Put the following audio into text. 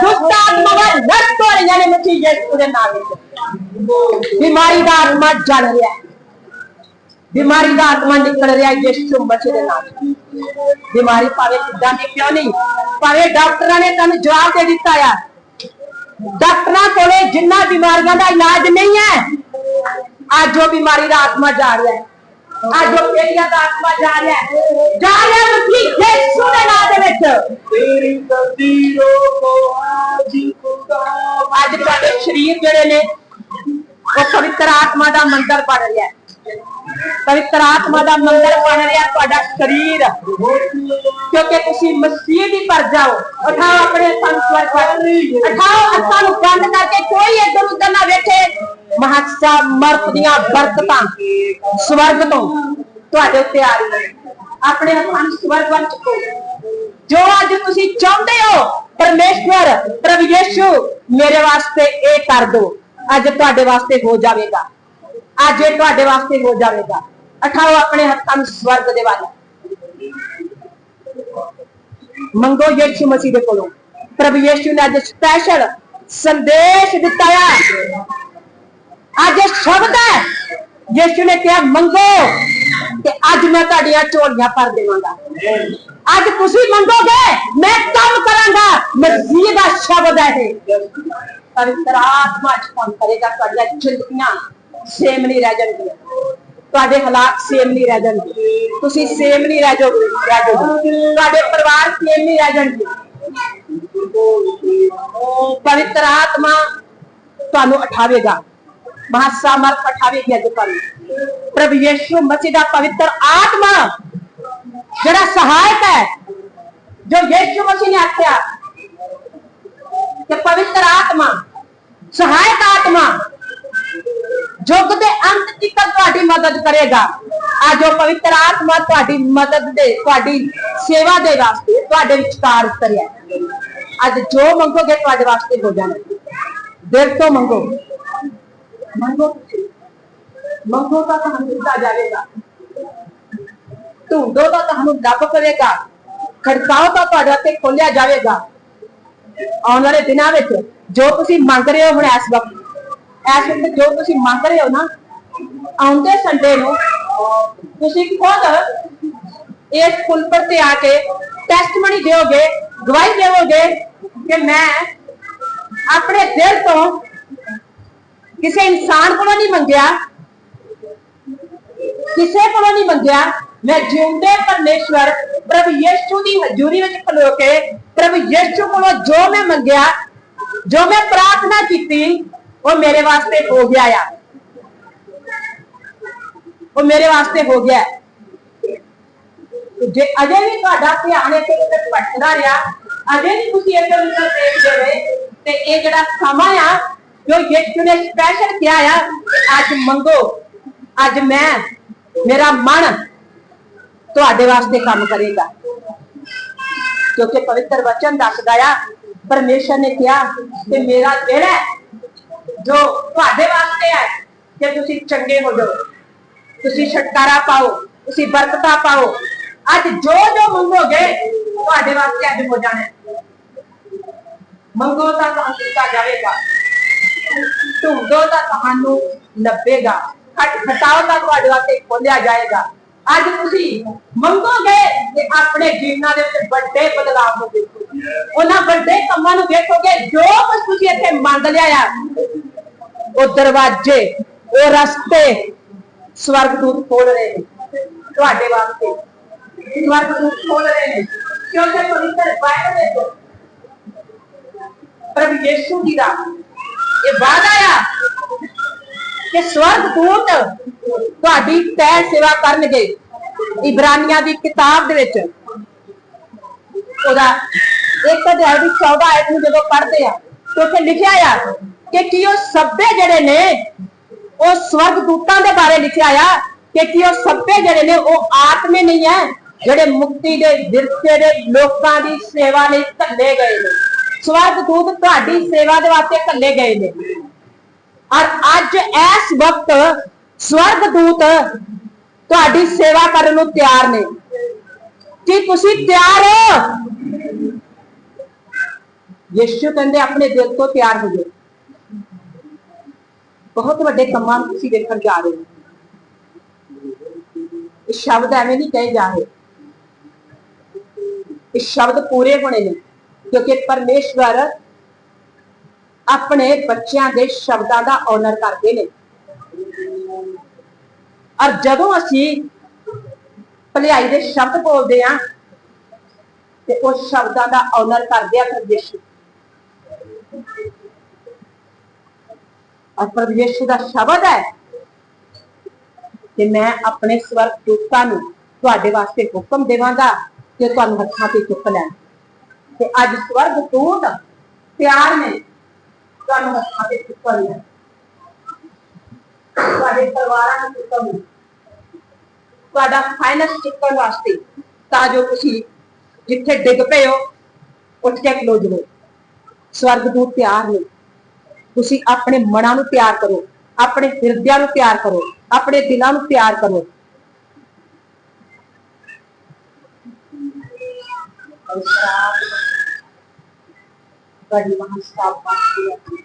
ਦੁਸ਼ਟ ਆਤਮਾਵਾਂ ਨਸ਼ਟ ਹੋ ਰਹੀਆਂ ਨੇ ਮਸੀਹ ਯਿਸੂ ਦੇ ਨਾਮ ਵਿੱਚ। ਬਿਮਾਰੀ ਦਾ ਆਤਮਾ ਜਲ ਰਿਹਾ ਹੈ। ਬਿਮਾਰੀ ਦਾ ਆਤਮਾ ਨਿਕਲ ਰਿਹਾ ਯਿਸੂ ਮਸੀਹ ਦੇ ਨਾਮ ਬਿਮਾਰੀ ਭਾਵੇਂ ਕਿੱਦਾਂ ਦੀ ਕਿਉਂ ਨਹੀਂ, ਭਾਵੇਂ ਡਾਕਟਰਾਂ ਨੇ ਤੁਹਾਨੂੰ ਜਵਾਬ ਦੇ ਦਿੱਤਾ ਆ। ਡਾਕਟਰਾਂ ਕੋਲੇ ਜਿੰਨਾ ਬਿਮਾਰੀਆਂ ਦਾ ਇਲਾਜ ਨਹੀਂ ਹੈ, ਅੱਜ ਉਹ ਬਿਮਾਰੀ ਦਾ ਆਤਮਾ ਜਾ ਰਿਹਾ ਹੈ। ਅੱਜ ਉਹ ਤੇਰੀਆਂ ਦਾ ਆਤਮਾ ਜਾ ਰਿਹਾ ਹੈ। ਜਾ ਰਿਹਾ ਮੁੱਠੀ ਯਿਸੂ ਦੇ ਨਾਮ ਦੇ ਵਿੱਚ। ਤੇਰੀ ਤਕਦੀਰੋਂ ਕੋ ਅੱਜ ਖੁਦਾ ਅੱਜ ਤੁਹਾਡੇ ਸਰੀਰ ਜਿਹੜੇ ਨੇ ਉਹ ਪਵਿੱਤਰ ਆਤਮਾ ਦਾ ਮੰਦਰ ਬਣ ਰਿਹਾ ਹੈ। ਪਵਿੱਤਰ ਆਤਮਾ ਦਾ ਮੰਦਰ ਬਣ ਰਿਹਾ ਤੁਹਾਡਾ ਸਰੀਰ। ਕਿਉਂਕਿ ਤੁਸੀਂ ਮਸੀਹ ਦੀ ਪਰਜਾ ਹੋ। ਉਠਾਓ ਆਪਣੇ ਸੰਸਵਰ ਪਰ ਉਠਾਓ ਅਸਾਂ ਨੂੰ ਵੇਖੇ ਮਹਾਸਾ ਮਰਤ ਦੀਆਂ ਬਰਕਤਾਂ, ਸਵਰਗ ਤੋਂ ਤੁਹਾਡੇ ਉੱਤੇ ਆ ਰਹੀਆਂ ਨੇ। ਆਪਣੇ ਹੱਥਾਂ ਨੂੰ ਸਵਰਗ ਵੱਲ ਚੁੱਕੋ ਜੋ ਅੱਜ ਤੁਸੀਂ ਚਾਹੁੰਦੇ ਹੋ, ਪਰਮੇਸ਼ਵਰ, ਪ੍ਰਭੂ ਯਿਸੂ, ਮੇਰੇ ਵਾਸਤੇ ਇਹ ਕਰ ਦੋ ਅੱਜ ਤੁਹਾਡੇ ਵਾਸਤੇ ਹੋ ਜਾਵੇਗਾ। ਅੱਜ ਇਹ ਤੁਹਾਡੇ ਵਾਸਤੇ ਹੋ ਜਾਵੇਗਾ। ਉਠਾਓ ਆਪਣੇ ਹੱਥਾਂ ਨੂੰ ਸਵਰਗ ਦੇ ਵੱਲ। ਮੰਗੋ ਯਿਸੂ ਮਸੀਹ ਦੇ ਕੋਲੋਂ। ਪ੍ਰਭੂ ਯਿਸੂ ਨੇ ਅੱਜ ਸਪੈਸ਼ਲ ਸੰਦੇਸ਼ ਦਿੱਤਾ ਹੈ ਅੱਜ ਇਹ ਸ਼ਬਦ ਹੈ। ਯਿਸੂ ਨੇ ਕਿਹਾ, ਮੰਗੋ ਤੇ ਅੱਜ ਮੈਂ ਤੁਹਾਡੀਆਂ ਝੋਲੀਆਂ ਭਰ ਦੇਵਾਂਗਾ। ਅੱਜ ਤੁਸੀਂ ਮੰਗੋਗੇ, ਮੈਂ ਕੰਮ ਕਰਾਂਗਾ। ਮਸੀਹ ਦਾ ਸ਼ਬਦ ਹੈ ਇਹ। ਪਵਿੱਤਰ ਆਤਮਾ ਕੰਮ ਕਰੇਗਾ, ਤੁਹਾਡੀਆਂ ਜ਼ਿੰਦਗੀਆਂ ਸੇਮ ਨਹੀਂ ਰਹਿ ਜਾਣਗੀਆਂ। ਤੁਹਾਡੇ ਹਾਲਾਤ ਸੇਮ ਨਹੀਂ ਰਹਿ ਜਾਣਗੇ। ਤੁਸੀਂ ਸੇਮ ਨਹੀਂ ਰਹਿ ਜਾਓਗੇ ਰਹਿ ਜਾਓਗੇ। ਤੁਹਾਡੇ ਪਰਿਵਾਰ ਸੇਮ ਨਹੀਂ ਰਹਿ ਜਾਣਗੇ। ਪਵਿੱਤਰ ਆਤਮਾ ਤੁਹਾਨੂੰ ਉਠਾਵੇਗਾ। ਮਹਾਸਾਮਰ ਉਠਾਵੇਗੀ ਅੱਜ ਤੁਹਾਨੂੰ ਪ੍ਰਭੂ ਯਿਸੂ ਮਸੀਹ ਦਾ ਪਵਿੱਤਰ ਆਤਮਾ ਜਿਹੜਾ ਸਹਾਇਕ ਹੈ ਜੋ ਯਿਸੂ ਮਸੀਹ ਨੇ ਆਖਿਆ ਕਿ ਪਵਿੱਤਰ ਆਤਮਾ ਸਹਾਇਕ ਆਤਮਾ ਯੁੱਗ ਦੇ ਅੰਤ ਤੱਕ ਤੁਹਾਡੀ ਮਦਦ ਕਰੇਗਾ ਅੱਜ ਉਹ ਪਵਿੱਤਰ ਆਤਮਾ ਤੁਹਾਡੀ ਮਦਦ ਦੇ ਤੁਹਾਡੀ ਸੇਵਾ ਦੇ ਵਾਸਤੇ ਤੁਹਾਡੇ ਵਿਚਕਾਰ ਉਤਰਿਆ ਹੈ। ਅੱਜ ਜੋ ਮੰਗੋਗੇ ਤੁਹਾਡੇ ਵਾਸਤੇ ਹੋ ਜਾਣਾ ਦਿਲ ਤੋਂ ਮੰਗੋ ਮੰਗੋ ਤੁਸੀਂ। ਮੰਗੋ ਤਾਂ ਤੁਹਾਨੂੰ ਦਿੱਤਾ ਜਾਵੇਗਾ। ਢੂੰਡੋ ਤਾਂ ਤੁਹਾਨੂੰ ਲੱਭ ਪਵੇਗਾ ਖੜਕਾਓ ਤਾਂ ਤੁਹਾਡੇ ਤੇ ਖੋਲਿਆ ਜਾਵੇਗਾ। ਆਉਣ ਵਾਲੇ ਦਿਨਾਂ ਵਿੱਚ ਜੋ ਤੁਸੀਂ ਮੰਗ ਰਹੇ ਹੋ ਹੁਣ ਇਸ ਵਕਤ ਇਸ ਵਕਤ ਜੋ ਤੁਸੀਂ ਮੰਗ ਰਹੇ ਹੋ ਨਾ, ਆਉਂਦੇ ਸੰਡੇ ਨੂੰ ਤੁਸੀਂ ਖੁਦ ਇਸ ਪੁਲਪਰ ਤੇ ਆ ਕੇ ਟੈਸਟਮਨੀ ਦਿਓਗੇ, ਗਵਾਹੀ ਦੇਵੋਗੇ ਕਿ ਮੈਂ ਆਪਣੇ ਦਿਲ ਤੋਂ ਕਿਸੇ ਇਨਸਾਨ ਕੋਲੋਂ ਨਹੀਂ ਮੰਗਿਆ? ਕਿਸੇ ਕੋਲੋਂ ਨਹੀਂ ਮੰਗਿਆ? ਮੈਂ ਜਿਉਂਦੇ ਪਰਮੇਸ਼ਵਰ ਪ੍ਰਭੂ ਯਿਸੂ ਦੀ ਹਜ਼ੂਰੀ ਵਿੱਚ ਖਲੋ ਕੇ ਪ੍ਰਭੂ ਯਿਸੂ ਕੋਲੋਂ ਜੋ ਮੈਂ ਮੰਗਿਆ, ਜੋ ਮੈਂ ਪ੍ਰਾਰਥਨਾ ਕੀਤੀ, ਉਹ ਮੇਰੇ ਵਾਸਤੇ ਹੋ ਗਿਆ ਆ। ਉਹ ਮੇਰੇ ਵਾਸਤੇ ਹੋ ਗਿਆ। ਜੇ ਅਜੇ ਵੀ ਤੁਹਾਡਾ ਧਿਆਨ ਇੱਥੇ ਉੱਤੇ ਭਟਕਦਾ ਰਿਹਾ, ਅਜੇ ਵੀ ਤੁਸੀਂ ਇੱਧਰ ਉੱਧਰ ਦੇਖਦੇ ਰਹੇ ਤੇ ਇਹ ਜਿਹੜਾ ਸਮਾਂ ਆ ਜੋ ਯਿਸੂ ਨੇ ਸਪੈਸ਼ਲ ਕਿਹਾ ਆ ਕਿ ਅੱਜ ਮੰਗੋ ਅੱਜ ਮੈਂ ਮੇਰਾ ਮਨ ਤੁਹਾਡੇ ਵਾਸਤੇ ਕੰਮ ਕਰੇਗਾ ਕਿਉਂਕਿ ਪਵਿੱਤਰ ਵਚਨ ਦੱਸਦਾ ਆ ਪਰਮੇਸ਼ਰ ਨੇ ਕਿਹਾ ਕਿ ਮੇਰਾ ਜਿਹੜਾ ਹੈ, ਜੋ ਤੁਹਾਡੇ ਵਾਸਤੇ ਹੈ ਕਿ ਤੁਸੀਂ ਚੰਗੇ ਹੋ ਜਾਓ ਤੁਸੀਂ ਛੁਟਕਾਰਾ ਪਾਓ ਤੁਸੀਂ ਬਰਕਤਾਂ ਪਾਓ ਅੱਜ ਜੋ ਜੋ ਮੰਗੋਗੇ ਤੁਹਾਡੇ ਵਾਸਤੇ ਅੱਜ ਹੋ ਜਾਣਾ ਹੈ। ਮੰਗੋ ਤਾਂ ਤੁਹਾਨੂੰ ਦਿੱਤਾ ਜਾਵੇਗਾ ਢੂੰਡੋ ਤਾਂ ਤੁਹਾਨੂੰ ਲੱਭੇਗਾ। ਖਟ ਖਟਾਓ ਤਾਂ ਤੁਹਾਡੇ ਵਾਸਤੇ ਖੋਲਿਆ ਜਾਏਗਾ। ਅੱਜ ਤੁਸੀਂ ਮੰਗੋਗੇ ਤੇ ਆਪਣੇ ਜੀਵਨਾਂ ਦੇ ਵਿੱਚ ਵੱਡੇ ਬਦਲਾਅ ਨੂੰ ਦੇਖੋਗੇ। ਉਹਨਾਂ ਵੱਡੇ ਕੰਮਾਂ ਨੂੰ ਦੇਖੋਗੇ, ਜੋ ਕੁਝ ਤੁਸੀਂ ਇੱਥੇ ਮੰਗ ਲਿਆ ਆ, ਉਹ ਦਰਵਾਜ਼ੇ, ਉਹ ਰਸਤੇ ਸਵਰਗਦੂਤ ਖੋਲ ਰਹੇ ਨੇ। ਤੁਹਾਡੇ ਵਾਸਤੇ ਸਵਰਗਦੂਤ ਖੋਲ ਰਹੇ ਨੇ। ਕਿਉਂਕਿ ਪਵਿੱਤਰ ਬਾਈਬਲ ਵਿੱਚ ਪ੍ਰਭੂ ਯਿਸੂ ਜੀ ਦਾ ਇਹ ਵਾਅਦਾ ਆ ਕਿ ਸਵਰਗਦੂਤ ਤੁਹਾਡੀ ਤੈ ਸੇਵਾ ਕਰਨਗੇ ਇਬਰਾਨੀਆਂ ਦੀ ਕਿਤਾਬ ਦੇ ਵਿੱਚ। ਉਹਦਾ ਇੱਕ ਅਧਿਆਇ ਦੀ 14 ਆਇਤ ਨੂੰ ਜਦੋਂ ਪੜ੍ਹਦੇ ਆ, ਤੇ ਉੱਥੇ ਲਿਖਿਆ ਆ ਕਿ ਕੀ ਉਹ ਸਭੇ ਜਿਹੜੇ ਨੇ, ਉਹ ਸਵਰਗਦੂਤਾਂ ਦੇ ਬਾਰੇ ਲਿਖਿਆ ਆ ਕਿ ਕੀ ਉਹ ਸਭੇ ਜਿਹੜੇ ਨੇ, ਉਹ ਆਤਮੇ ਨਹੀਂ ਹੈ, ਜਿਹੜੇ ਮੁਕਤੀ ਦੇ ਵਿਰਸੇ ਦੇ ਲੋਕਾਂ ਦੀ ਸੇਵਾ ਲਈ ਘੱਲੇ ਗਏ ਨੇ। ਸਵਰਗਦੂਤ ਤੁਹਾਡੀ ਸੇਵਾ ਦੇ ਵਾਸਤੇ ਘੱਲੇ ਗਏ ਨੇ। ਔਰ ਅੱਜ ਇਸ ਵਕਤ ਸਵਰਗਦੂਤ ਤੁਹਾਡੀ ਸੇਵਾ ਕਰਨ ਨੂੰ ਤਿਆਰ ਨੇ। ਕੀ ਤੁਸੀਂ ਤਿਆਰ ਹੋ? ਯਿਸੂ ਕਹਿੰਦੇ, ਆਪਣੇ ਦਿਲ ਤੋਂ ਤਿਆਰ ਹੋ ਜਾਓ। ਬਹੁਤ ਵੱਡੇ ਕੰਮਾਂ ਨੂੰ ਤੁਸੀਂ ਦੇਖਣ ਜਾ ਰਹੇ ਹੋ। ਇਹ ਸ਼ਬਦ ਐਵੇਂ ਨਹੀਂ ਕਹੇ ਜਾ ਰਹੇ। ਇਹ ਸ਼ਬਦ ਪੂਰੇ ਹੋਣੇ ਨੇ। ਕਿਉਂਕਿ ਪਰਮੇਸ਼ਵਰ ਆਪਣੇ ਬੱਚਿਆਂ ਦੇ ਸ਼ਬਦਾਂ ਦਾ ਆਨਰ ਕਰਦੇ ਨੇ। ਔਰ ਜਦੋਂ ਅਸੀਂ ਭਲਾਈ ਦੇ ਸ਼ਬਦ ਬੋਲਦੇ ਆ ਤੇ ਉਹ ਸ਼ਬਦਾਂ ਦਾ ਆਨਰ ਕਰਦੇ ਆ ਫਿਰ ਯਿਸੂ। ਔਰ ਪ੍ਰਭੂ ਯਿਸੂ ਦਾ ਸ਼ਬਦ ਹੈ ਕਿ ਮੈਂ ਆਪਣੇ ਸਵਰਗ ਦੂਤਾਂ ਨੂੰ ਤੁਹਾਡੇ ਵਾਸਤੇ ਹੁਕਮ ਦੇਵਾਂਗਾ ਕਿ ਤੁਹਾਨੂੰ ਹੱਥਾਂ ਤੇ ਚੁੱਕ ਲੈਣ। ਤੇ ਅੱਜ ਸਵਰਗ ਦੂਤ ਪਿਆਰ ਨੇ ਤੁਹਾਨੂੰ ਹੱਥਾਂ ਤੇ ਚੁੱਕ ਲੈਣ ਤੁਹਾਡੇ ਪਰਿਵਾਰਾਂ ਨੂੰ ਚੁੱਕਣ ਨੂੰ। ਤੁਹਾਡਾ ਫਾਈਨੈਂਸ ਚੁੱਕਣ ਵਾਸਤੇ ਤਾਂ ਜੋ ਤੁਸੀਂ ਜਿੱਥੇ ਡਿੱਗ ਪਏ ਹੋ ਉੱਠ ਕੇ ਖਲੋ ਜਾਓ ਸਵਰਗ ਦੂਤ ਤਿਆਰ ਨੇ। ਤੁਸੀਂ ਆਪਣੇ ਮਨਾਂ ਨੂੰ ਤਿਆਰ ਕਰੋ, ਆਪਣੇ ਹਿਰਦਿਆਂ ਨੂੰ ਤਿਆਰ ਕਰੋ, ਆਪਣੇ ਦਿਲਾਂ ਨੂੰ ਤਿਆਰ ਕਰੋ। Vai estar. Vai me arrastar para a